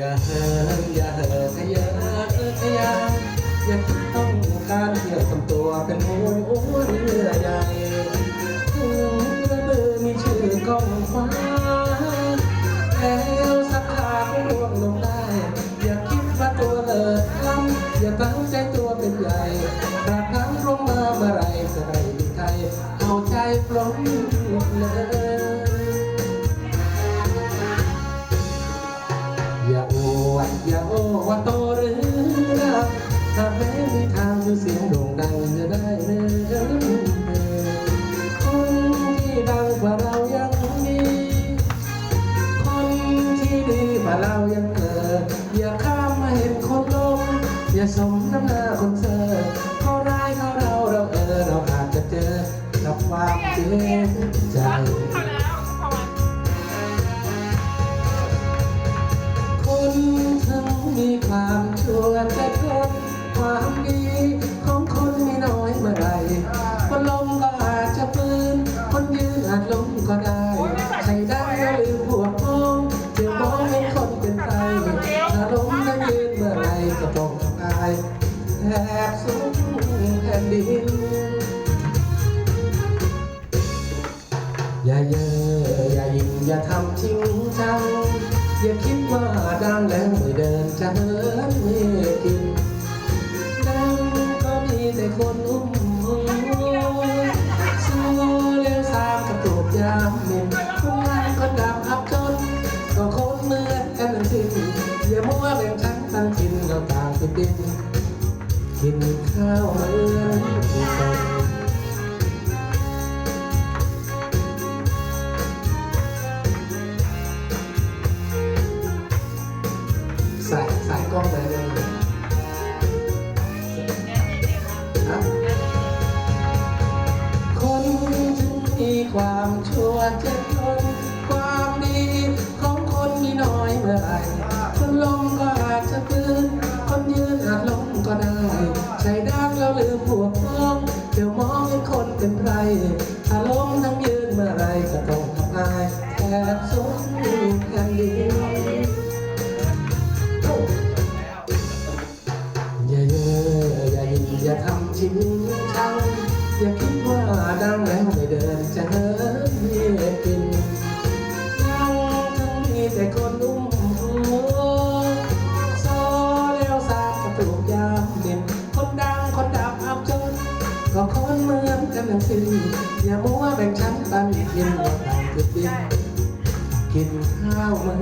อย่าเหินอย่าเหินขยะขยะอย่าคิดต้องการเที่ยวทำตัวเป็นหัวเรือใหญ่ถึงกระเบือมีชื่อกองฟ้าแล้วสักขาร่วงลงได้ อย่าคิดว่าตัวเลิศล้ำอย่าตั้งใจตัวเป็นใหญ่ตราบนั้นลงมาเมื่อไรจะได้มีใครเอาใจปลง อย่าโอวดโตหรือรักถ้าแม้มีทางอยู่เสียงโด่งดังจะได้เนิคนที่ดังกว่าเรายังมี คนที่ดีกว่าเรายังเกิดอย่าข้ามมาเห็นคนลงอย่าสมน้ำหน้าคนเซอร์เขาร้ายเขาเราเราเออเราอาจจะเจอกับความเจ็บใจ ความชั่วแต่คนความดีของคนมีน้อยเมื่อไรคนลมก็อาจจะปืน คนยืนอาจล้มก็ได้ใช้ได้ก็ลืมหัวมองเดี๋ยวมองให้คนเป็นไปถ้าล้มถ้ายืนเมื่อไรก็ต้องตายแทบสุดแผ่นดิน อย่าเย่ออย่ายิงอย่าทำชิงชังอย่าคิดว่าดังแล้วาต่างเป็นดินกินข้าวเหมือนกันใส่ใส่กล้องไปเลยนะคนถึงมีความชั่วเจ็ดคนความดีของคนมีน้อยเมื่อไหรคนลง อย่าคิดว่าดังแล้วไม่เดินจะเหินมียกินดังทั้งมีแต่คนนุ่มหัวซอแล้วสากกระตุกยามดินคนดังคนดับอับจน ก็คนเหมือนกันทั้งสิ้นอย่ามัวแบ่งชั้นปันกินว่าต่างจุดดินกินข้าวเหมือน